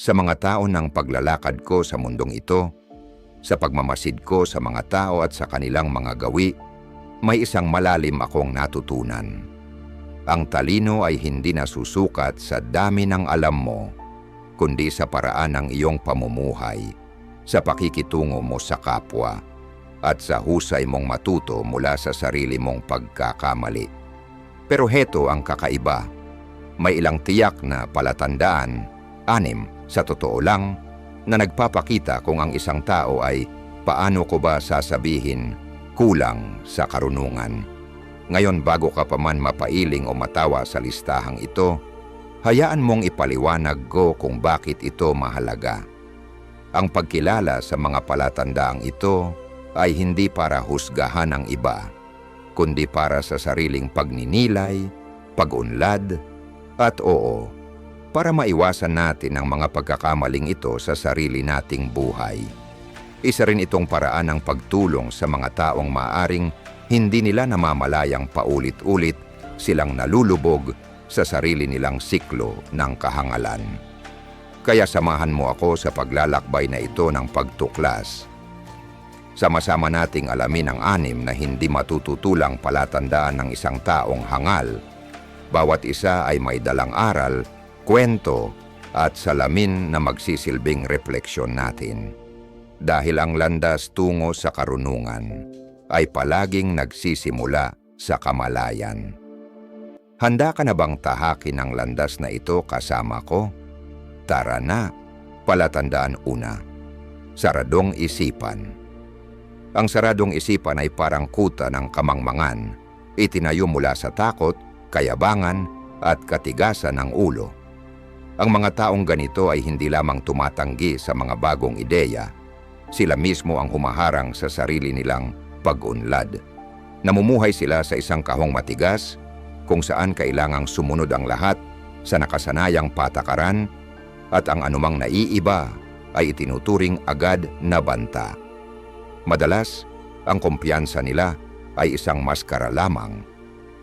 Sa mga tao ng paglalakad ko sa mundong ito, sa pagmamasid ko sa mga tao at sa kanilang mga gawi, may isang malalim akong natutunan. Ang talino ay hindi nasusukat sa dami ng alam mo, kundi sa paraan ng iyong pamumuhay, sa pakikitungo mo sa kapwa, at sa husay mong matuto mula sa sarili mong pagkakamali. Pero heto ang kakaiba. May ilang tiyak na palatandaan, anim sa totoo lang, na nagpapakita kung ang isang tao ay paano ko ba sasabihin kulang sa karunungan. Ngayon bago ka pa man mapailing o matawa sa listahang ito, hayaan mong ipaliwanag ko kung bakit ito mahalaga. Ang pagkilala sa mga palatandaang ito ay hindi para husgahan ang iba, kundi para sa sariling pagninilay, pagunlad, at oo, para maiwasan natin ang mga pagkakamaling ito sa sarili nating buhay. Isa rin itong paraan ng pagtulong sa mga taong maaring hindi nila namamalayang paulit-ulit silang nalulubog sa sarili nilang siklo ng kahangalan. Kaya samahan mo ako sa paglalakbay na ito ng pagtuklas. Sama-sama nating alamin ang anim na hindi matututulang palatandaan ng isang taong hangal. Bawat isa ay may dalang aral, kwento, at salamin na magsisilbing refleksyon natin. Dahil ang landas tungo sa karunungan ay palaging nagsisimula sa kamalayan. Handa ka na bang tahakin ang landas na ito kasama ko? Tara na, palatandaan una. Saradong isipan. Ang saradong isipan ay parang kuta ng kamangmangan, itinayo mula sa takot, kayabangan, at katigasan ng ulo. Ang mga taong ganito ay hindi lamang tumatanggi sa mga bagong ideya, sila mismo ang humaharang sa sarili nilang pag-unlad. Namumuhay sila sa isang kahong matigas, kung saan kailangang sumunod ang lahat sa nakasanayang patakaran at ang anumang naiiba ay itinuturing agad na banta. Madalas, ang kumpiyansa nila ay isang maskara lamang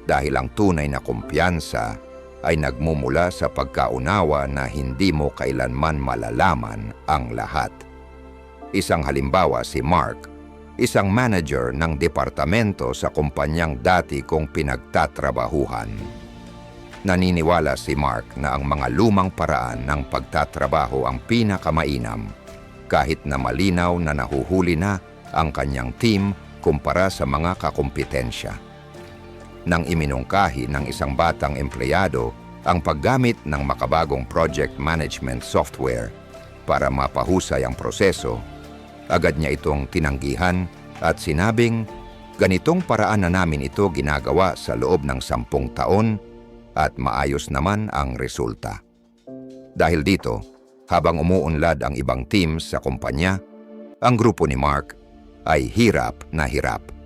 dahil ang tunay na kumpiyansa ay nagmumula sa pagkaunawa na hindi mo kailanman malalaman ang lahat. Isang halimbawa si Mark, isang manager ng departamento sa kumpanyang dati kong pinagtatrabahuhan. Naniniwala si Mark na ang mga lumang paraan ng pagtatrabaho ang pinakamainam kahit na malinaw na nahuhuli na ang kanyang team kumpara sa mga kakumpetensya. Nang iminungkahi ng isang batang empleyado ang paggamit ng makabagong project management software para mapahusay ang proseso, agad niya itong tinanggihan at sinabing, ganitong paraan na namin ito ginagawa sa loob ng sampung taon at maayos naman ang resulta. Dahil dito, habang umuunlad ang ibang teams sa kumpanya, ang grupo ni Mark ay hirap na hirap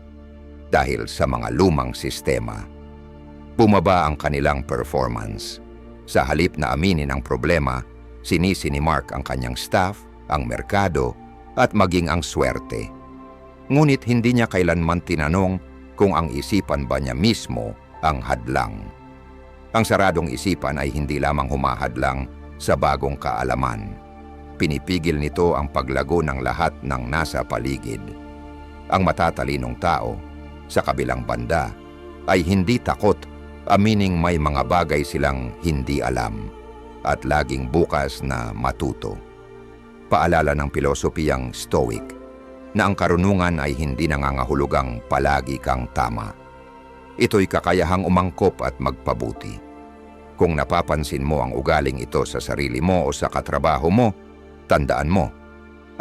dahil sa mga lumang sistema. Bumaba ang kanilang performance. Sa halip na aminin ang problema, sinisi ni Mark ang kanyang staff, ang merkado, at maging ang swerte. Ngunit hindi niya kailanman tinanong kung ang isipan ba niya mismo ang hadlang. Ang saradong isipan ay hindi lamang humahadlang sa bagong kaalaman. Pinipigil nito ang paglago ng lahat ng nasa paligid. Ang matatalinong tao, sa kabilang banda, ay hindi takot amining may mga bagay silang hindi alam at laging bukas na matuto. Paalala ng pilosopiyang Stoic na ang karunungan ay hindi nangangahulugang palagi kang tama. Ito'y kakayahang umangkop at magpabuti. Kung napapansin mo ang ugaling ito sa sarili mo o sa katrabaho mo, tandaan mo,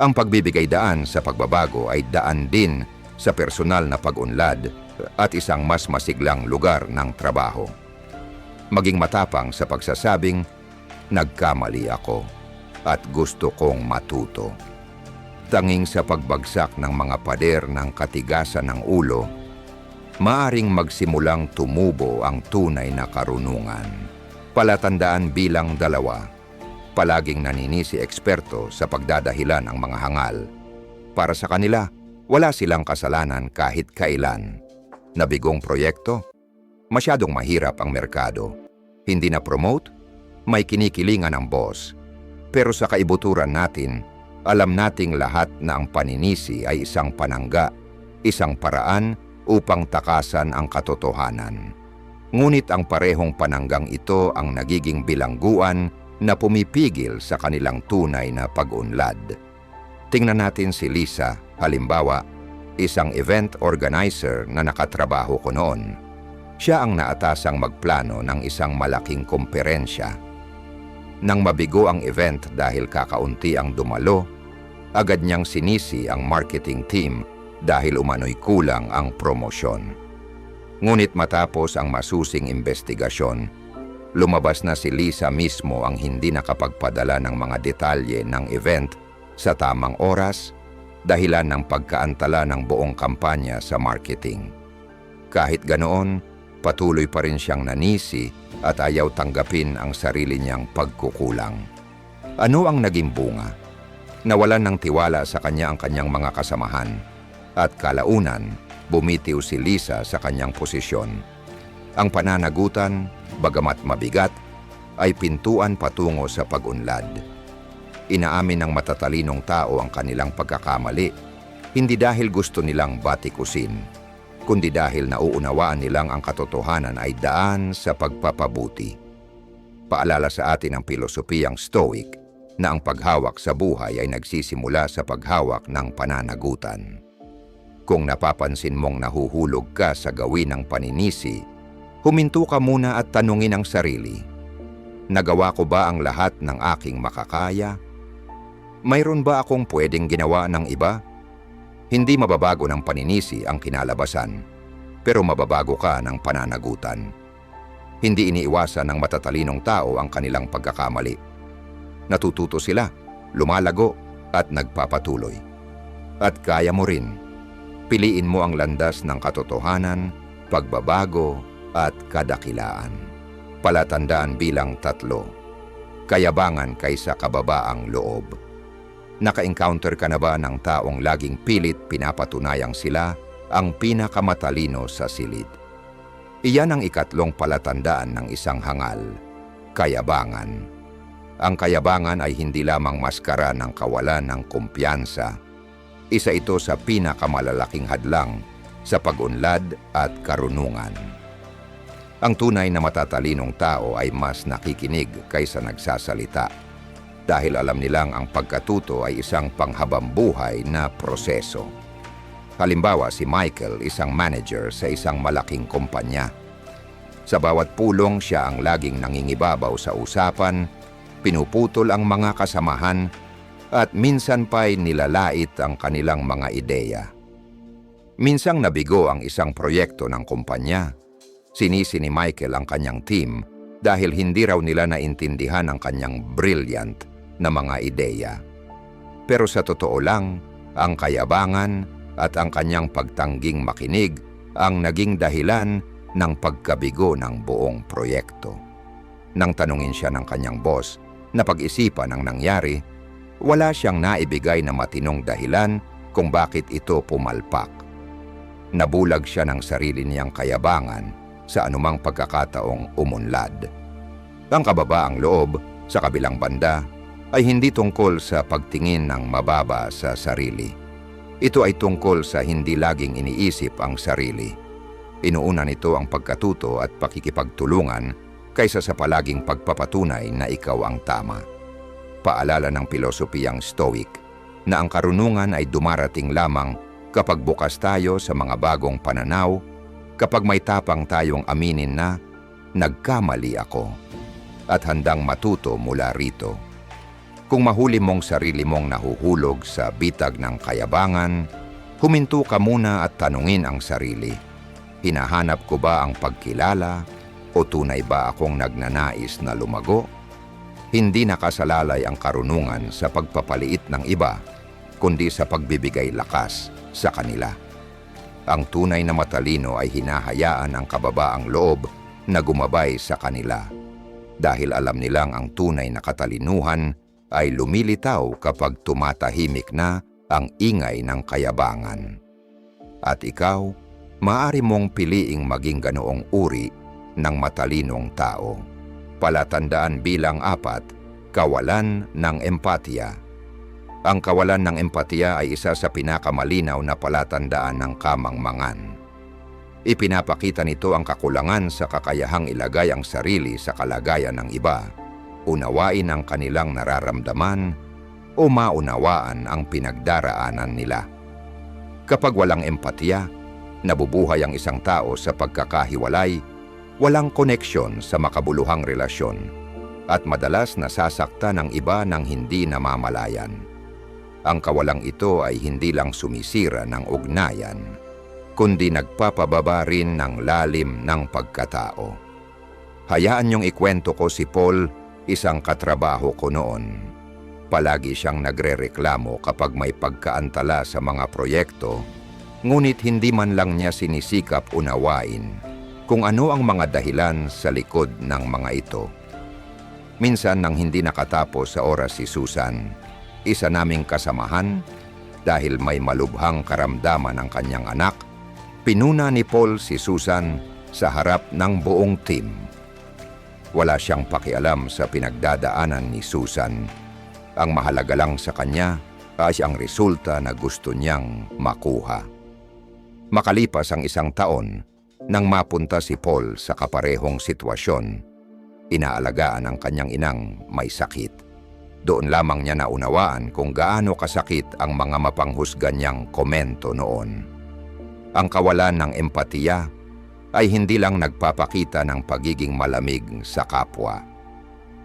ang pagbibigay daan sa pagbabago ay daan din sa personal na pag-unlad at isang mas masiglang lugar ng trabaho. Maging matapang sa pagsasabing, nagkamali ako at gusto kong matuto. Tanging sa pagbagsak ng mga pader ng katigasan ng ulo, maaring magsimulang tumubo ang tunay na karunungan. Palatandaan bilang dalawa, palaging naninisi eksperto sa pagdadahilan ng mga hangal. Para sa kanila, wala silang kasalanan kahit kailan. Nabigong proyekto? Masyadong mahirap ang merkado. Hindi na promote? May kinikilingan ang boss. Pero sa kaibuturan natin, alam nating lahat na ang paninisi ay isang panangga, isang paraan upang takasan ang katotohanan. Ngunit ang parehong pananggang ito ang nagiging bilangguan na pumipigil sa kanilang tunay na pag-unlad. Tingnan natin si Lisa, halimbawa, isang event organizer na nakatrabaho ko noon. Siya ang naatasang magplano ng isang malaking komperensya. Nang mabigo ang event dahil kakaunti ang dumalo, agad niyang sinisi ang marketing team dahil umano'y kulang ang promosyon. Ngunit matapos ang masusing investigasyon, lumabas na si Lisa mismo ang hindi nakapagpadala ng mga detalye ng event sa tamang oras dahilan ng pagkaantala ng buong kampanya sa marketing. Kahit ganoon, patuloy pa rin siyang nanisi at ayaw tanggapin ang sarili niyang pagkukulang. Ano ang naging bunga? Nawalan ng tiwala sa kanya ang kanyang mga kasamahan at kalaunan, bumitiw si Lisa sa kanyang posisyon. Ang pananagutan, bagamat mabigat, ay pintuan patungo sa pag-unlad. Inaamin ng matatalinong tao ang kanilang pagkakamali, hindi dahil gusto nilang batikusin, kundi dahil nauunawaan nilang ang katotohanan ay daan sa pagpapabuti. Paalala sa atin ang pilosopiyang Stoic na ang paghawak sa buhay ay nagsisimula sa paghawak ng pananagutan. Kung napapansin mong nahuhulog ka sa gawin ng paninisi, huminto ka muna at tanungin ang sarili, Nagawa ko ba ang lahat ng aking makakaya? Mayroon ba akong pwedeng ginawa ng iba? Hindi mababago ng paninisi ang kinalabasan, pero mababago ka ng pananagutan. Hindi iniiwasan ng matatalinong tao ang kanilang pagkakamali. Natututo sila, lumalago at nagpapatuloy. At kaya mo rin. Piliin mo ang landas ng katotohanan, pagbabago at kadakilaan. Palatandaan bilang tatlo. Kayabangan kaysa kababaang loob. Naka-encounter ka na ba ng taong laging pilit pinapatunayang sila ang pinakamatalino sa silid? Iyan ang ikatlong palatandaan ng isang hangal, kayabangan. Ang kayabangan ay hindi lamang maskara ng kawalan ng kumpiyansa. Isa ito sa pinakamalalaking hadlang sa pag-unlad at karunungan. Ang tunay na matatalinong tao ay mas nakikinig kaysa nagsasalita dahil alam nilang ang pagkatuto ay isang panghabambuhay na proseso. Halimbawa si Michael, isang manager sa isang malaking kumpanya. Sa bawat pulong siya ang laging nangingibabaw sa usapan, pinuputol ang mga kasamahan at minsan pa'y nilalait ang kanilang mga ideya. Minsang nabigo ang isang proyekto ng kumpanya. Sinisi ni Michael ang kanyang team dahil hindi raw nila naintindihan ang kanyang brilliant na mga ideya. Pero sa totoo lang, ang kayabangan at ang kanyang pagtangging makinig ang naging dahilan ng pagkabigo ng buong proyekto. Nang tanungin siya ng kanyang boss na pag-isipan ang nangyari, wala siyang naibigay na matinong dahilan kung bakit ito pumalpak. Nabulag siya ng sarili niyang kayabangan sa anumang pagkakataong umunlad. Ang kababaang loob, sa kabilang banda, ay hindi tungkol sa pagtingin ng mababa sa sarili. Ito ay tungkol sa hindi laging iniisip ang sarili. Inuuna nito ang pagkatuto at pakikipagtulungan kaysa sa palaging pagpapatunay na ikaw ang tama. Paalala ng pilosopiyang Stoic na ang karunungan ay dumarating lamang kapag bukas tayo sa mga bagong pananaw, kapag may tapang tayong aminin na, nagkamali ako, at handang matuto mula rito. Kung mahuli mong sarili mong nahuhulog sa bitag ng kayabangan, huminto ka muna at tanungin ang sarili. Hinahanap ko ba ang pagkilala o tunay ba akong nagnanais na lumago? Hindi nakasalalay ang karunungan sa pagpapaliit ng iba, kundi sa pagbibigay lakas sa kanila. Ang tunay na matalino ay hinahayaan ang kababaang loob na gumabay sa kanila dahil alam nilang ang tunay na katalinuhan ay lumilitaw kapag tumatahimik na ang ingay ng kayabangan. At ikaw, maari mong piliing maging ganoong uri ng matalinong tao. Palatandaan bilang apat, kawalan ng empatiya. Ang kawalan ng empatiya ay isa sa pinakamalinaw na palatandaan ng kamangmangan. Ipinapakita nito ang kakulangan sa kakayahang ilagay ang sarili sa kalagayan ng iba, unawain ang kanilang nararamdaman o maunawaan ang pinagdaraanan nila. Kapag walang empatiya, nabubuhay ang isang tao sa pagkakahiwalay, walang koneksyon sa makabuluhang relasyon, at madalas nasasakta ng iba ng hindi namamalayan. Ang kawalang ito ay hindi lang sumisira ng ugnayan, kundi nagpapababa rin ng lalim ng pagkatao. Hayaan niyong ikwento ko si Paul, isang katrabaho ko noon. Palagi siyang nagrereklamo kapag may pagkaantala sa mga proyekto, ngunit hindi man lang niya sinisikap unawain kung ano ang mga dahilan sa likod ng mga ito. Minsan nang hindi nakatapos sa oras si Susan, isa naming kasamahan dahil may malubhang karamdaman ng kanyang anak, pinuna ni Paul si Susan sa harap ng buong team. Wala siyang pakialam sa pinagdadaanan ni Susan ang mahalaga lang sa kanya ay ang resulta na gusto niyang makuha. Makalipas ang isang taon, nang mapunta si Paul sa kaparehong sitwasyon, inaalagaan ang kanyang inang may sakit. Doon lamang niya naunawaan kung gaano kasakit ang mga mapanghusga niyang komento noon. Ang kawalan ng empatiya ay hindi lang nagpapakita ng pagiging malamig sa kapwa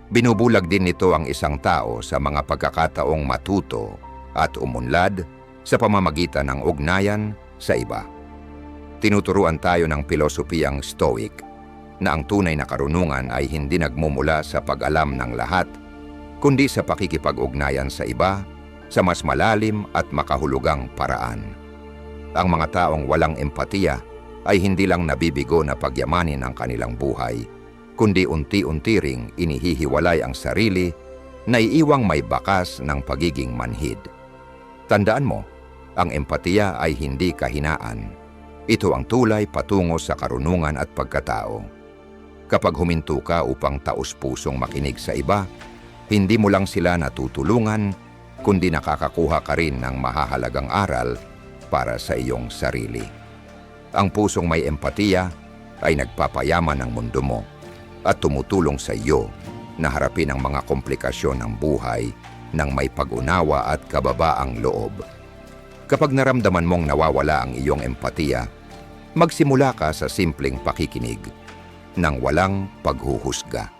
Binubulag din nito ang isang tao sa mga pagkakataong matuto at umunlad sa pamamagitan ng ugnayan sa iba. Tinuturuan tayo ng pilosopiyang Stoic na ang tunay na karunungan ay hindi nagmumula sa pag-alam ng lahat, kundi sa pakikipag-ugnayan sa iba sa mas malalim at makahulugang paraan. Ang mga taong walang empatiya ay hindi lang nabibigo na pagyamanin ang kanilang buhay, kundi unti-unti ring inihihiwalay ang sarili na iiwang may bakas ng pagiging manhid. Tandaan mo, ang empatiya ay hindi kahinaan. Ito ang tulay patungo sa karunungan at pagkatao. Kapag huminto ka upang taus-pusong makinig sa iba, hindi mo lang sila natutulungan, kundi nakakakuha ka rin ng mahahalagang aral para sa iyong sarili. Ang pusong may empatiya ay nagpapayaman ng mundo mo at tumutulong sa iyo na harapin ang mga komplikasyon ng buhay ng may pag-unawa at kababaang loob. Kapag naramdaman mong nawawala ang iyong empatiya, magsimula ka sa simpleng pakikinig nang walang paghuhusga.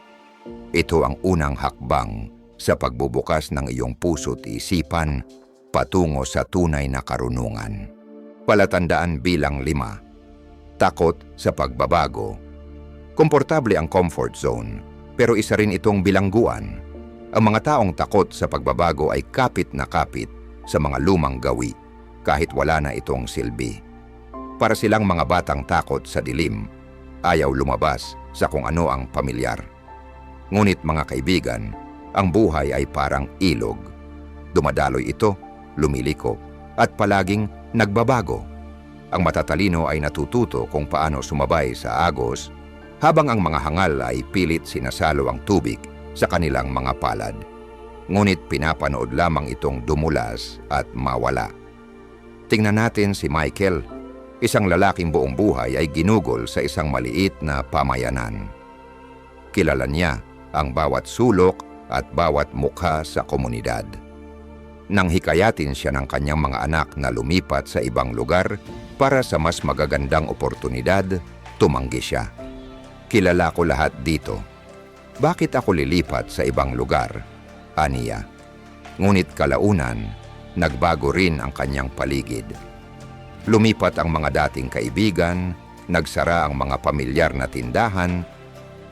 Ito ang unang hakbang sa pagbubukas ng iyong puso't isipan patungo sa tunay na karunungan. Palatandaan bilang lima. Takot sa pagbabago Komportable ang comfort zone, pero isa rin itong bilangguan. Ang mga taong takot sa pagbabago ay kapit na kapit sa mga lumang gawi, kahit wala na itong silbi. Para silang mga batang takot sa dilim, ayaw lumabas sa kung ano ang pamilyar. Ngunit mga kaibigan, ang buhay ay parang ilog. Dumadaloy ito, lumiliko, at palaging nagbabago. Ang matatalino ay natututo kung paano sumabay sa agos habang ang mga hangal ay pilit sinasalo ang tubig sa kanilang mga palad. Ngunit pinapanood lamang itong dumulas at mawala. Tingnan natin si Michael, isang lalaking buong buhay ay ginugol sa isang maliit na pamayanan. Kilala niya ang bawat sulok at bawat mukha sa komunidad. Nang hikayatin siya ng kanyang mga anak na lumipat sa ibang lugar para sa mas magagandang oportunidad, tumanggi siya. Kilala ko lahat dito. Bakit ako lilipat sa ibang lugar? Aniya. Ngunit kalaunan, nagbago rin ang kanyang paligid. Lumipat ang mga dating kaibigan, nagsara ang mga pamilyar na tindahan,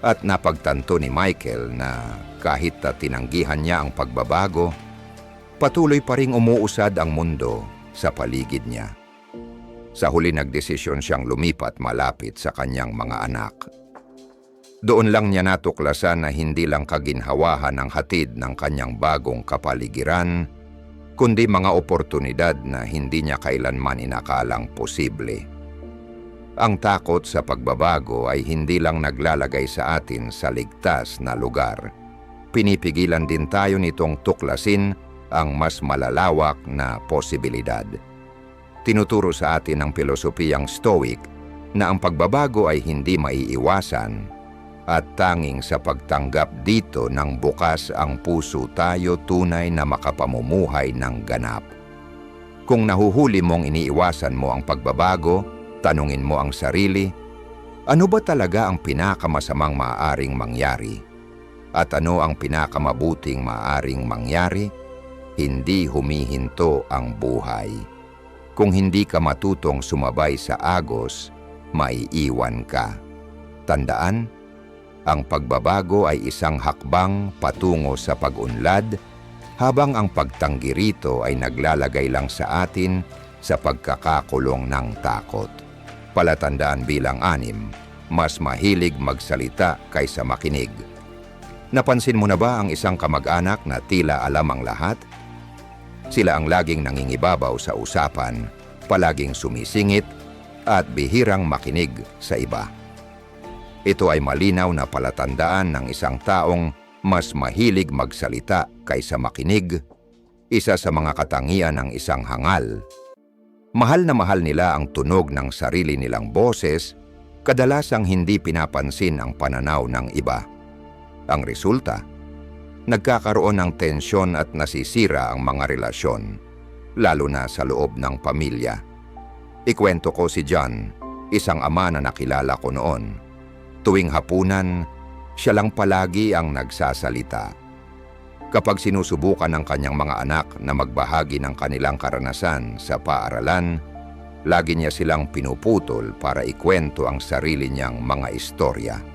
at napagtanto ni Michael na kahit na tinanggihan niya ang pagbabago, patuloy pa ring umuusad ang mundo sa paligid niya. Sa huli nagdesisyon siyang lumipat malapit sa kanyang mga anak. Doon lang niya natuklasan na hindi lang kaginhawahan ang hatid ng kanyang bagong kapaligiran, kundi mga oportunidad na hindi niya kailanman inakalang posible. Ang takot sa pagbabago ay hindi lang naglalagay sa atin sa ligtas na lugar. pinipigilan din tayo nitong tuklasin ang mas malalawak na posibilidad. Tinuturo sa atin ng pilosopiyang Stoic na ang pagbabago ay hindi maiiwasan at tanging sa pagtanggap dito ng bukas ang puso tayo tunay na makapamumuhay ng ganap. Kung nahuhuli mong iniiwasan mo ang pagbabago, tanungin mo ang sarili, ano ba talaga ang pinakamasamang maaaring mangyari? At ano ang pinakamabuting maaaring mangyari? Hindi humihinto ang buhay. Kung hindi ka matutong sumabay sa agos, maiiwan ka. Tandaan, ang pagbabago ay isang hakbang patungo sa pag-unlad habang ang pagtanggi rito ay naglalagay lang sa atin sa pagkakakulong ng takot. Palatandaan bilang anim, mas mahilig magsalita kaysa makinig. Napansin mo na ba ang isang kamag-anak na tila alam ang lahat? Sila ang laging nangingibabaw sa usapan, palaging sumisingit, at bihirang makinig sa iba. Ito ay malinaw na palatandaan ng isang taong mas mahilig magsalita kaysa makinig, isa sa mga katangian ng isang hangal. Mahal na mahal nila ang tunog ng sarili nilang boses, kadalasang hindi pinapansin ang pananaw ng iba. Ang resulta, nagkakaroon ng tensyon at nasisira ang mga relasyon, lalo na sa loob ng pamilya. Ikwento ko si John, isang ama na nakilala ko noon. Tuwing hapunan, siya lang palagi ang nagsasalita. Kapag sinusubukan ng kanyang mga anak na magbahagi ng kanilang karanasan sa paaralan, lagi niya silang pinuputol para ikwento ang sarili niyang mga istorya.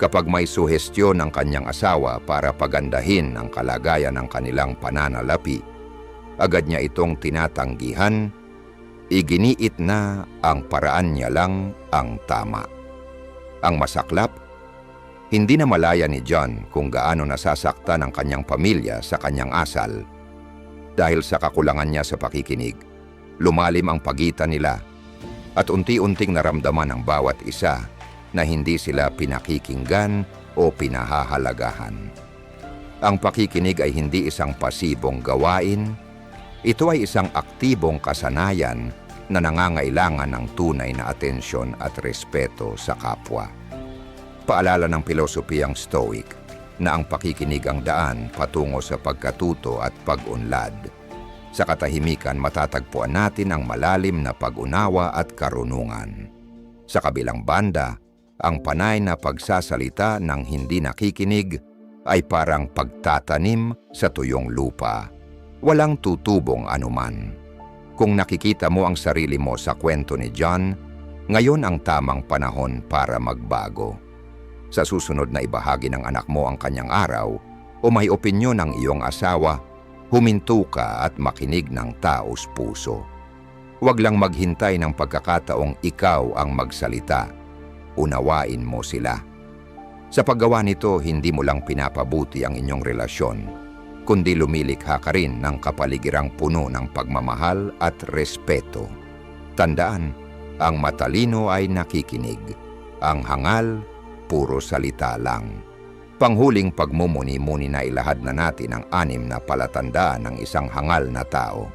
Kapag may suhestyon ng kanyang asawa para pagandahin ang kalagayan ng kanilang pananalapi, agad niya itong tinatanggihan, iginiit na ang paraan niya lang ang tama. Ang masaklap, hindi na malaya ni John kung gaano nasasakta ng kanyang pamilya sa kanyang asal. Dahil sa kakulangan niya sa pakikinig, lumalim ang pagitan nila at unti-unting naramdaman ng bawat isa na hindi sila pinakikinggan o pinahahalagahan. Ang pakikinig ay hindi isang pasibong gawain, ito ay isang aktibong kasanayan na nangangailangan ng tunay na atensyon at respeto sa kapwa. Paalala ng pilosopiyang Stoic na ang pakikinig ang daan patungo sa pagkatuto at pag-unlad. Sa katahimikan matatagpuan natin ang malalim na pag-unawa at karunungan. Sa kabilang banda, ang panay na pagsasalita ng hindi nakikinig ay parang pagtatanim sa tuyong lupa. Walang tutubong anuman. Kung nakikita mo ang sarili mo sa kwento ni John, ngayon ang tamang panahon para magbago. Sa susunod na ibahagi ng anak mo ang kanyang araw o may opinyon ng iyong asawa, huminto ka at makinig ng taos puso. Huwag lang maghintay ng pagkakataong ikaw ang magsalita unawain mo sila. Sa paggawa nito, hindi mo lang pinapabuti ang inyong relasyon, kundi lumilikha ka rin ng kapaligirang puno ng pagmamahal at respeto. Tandaan, ang matalino ay nakikinig. Ang hangal, puro salita lang. Panghuling pagmumuni-muni na ilahad na natin ang anim na palatandaan ng isang hangal na tao.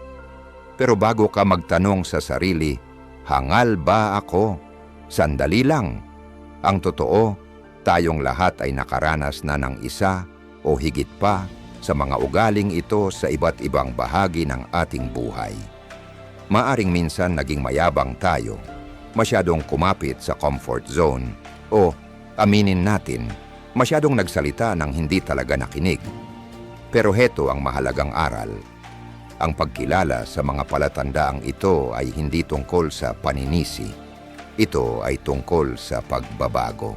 Pero bago ka magtanong sa sarili, hangal ba ako? Sandali lang. Ang totoo, tayong lahat ay nakaranas na ng isa o higit pa sa mga ugaling ito sa iba't ibang bahagi ng ating buhay. Maaring minsan naging mayabang tayo, masyadong kumapit sa comfort zone, o aminin natin, masyadong nagsalita ng hindi talaga nakinig. Pero heto ang mahalagang aral. Ang pagkilala sa mga palatandaang ito ay hindi tungkol sa paninisi, ito ay tungkol sa pagbabago.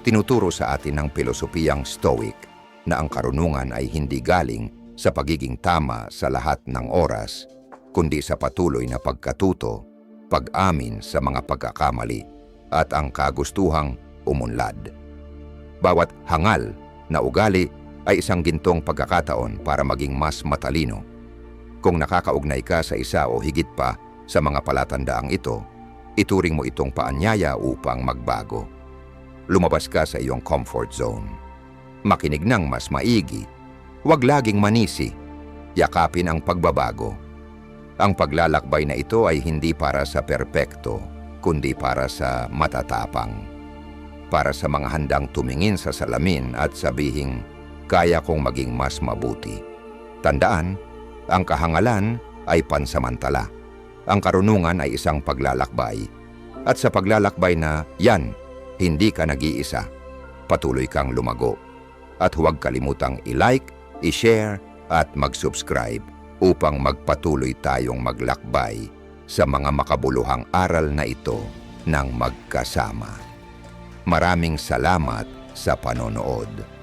Tinuturo sa atin ng pilosopiyang Stoic na ang karunungan ay hindi galing sa pagiging tama sa lahat ng oras, kundi sa patuloy na pagkatuto, pag-amin sa mga pagkakamali, at ang kagustuhang umunlad. Bawat hangal na ugali ay isang gintong pagkakataon para maging mas matalino. Kung nakakaugnay ka sa isa o higit pa sa mga palatandaang ito, ituring mo itong paanyaya upang magbago. Lumabas ka sa iyong comfort zone. makinig ng mas maigi, huwag laging manisi, yakapin ang pagbabago. Ang paglalakbay na ito ay hindi para sa perpekto, kundi para sa matatapang. Para sa mga handang tumingin sa salamin at sabihing, kaya kong maging mas mabuti. Tandaan, ang kahangalan ay pansamantala. Ang karunungan ay isang paglalakbay. At sa paglalakbay na yan, hindi ka nag-iisa. Patuloy kang lumago. At huwag kalimutang i-like, i-share at mag-subscribe upang magpatuloy tayong maglakbay sa mga makabuluhang aral na ito ng magkasama. Maraming salamat sa panonood.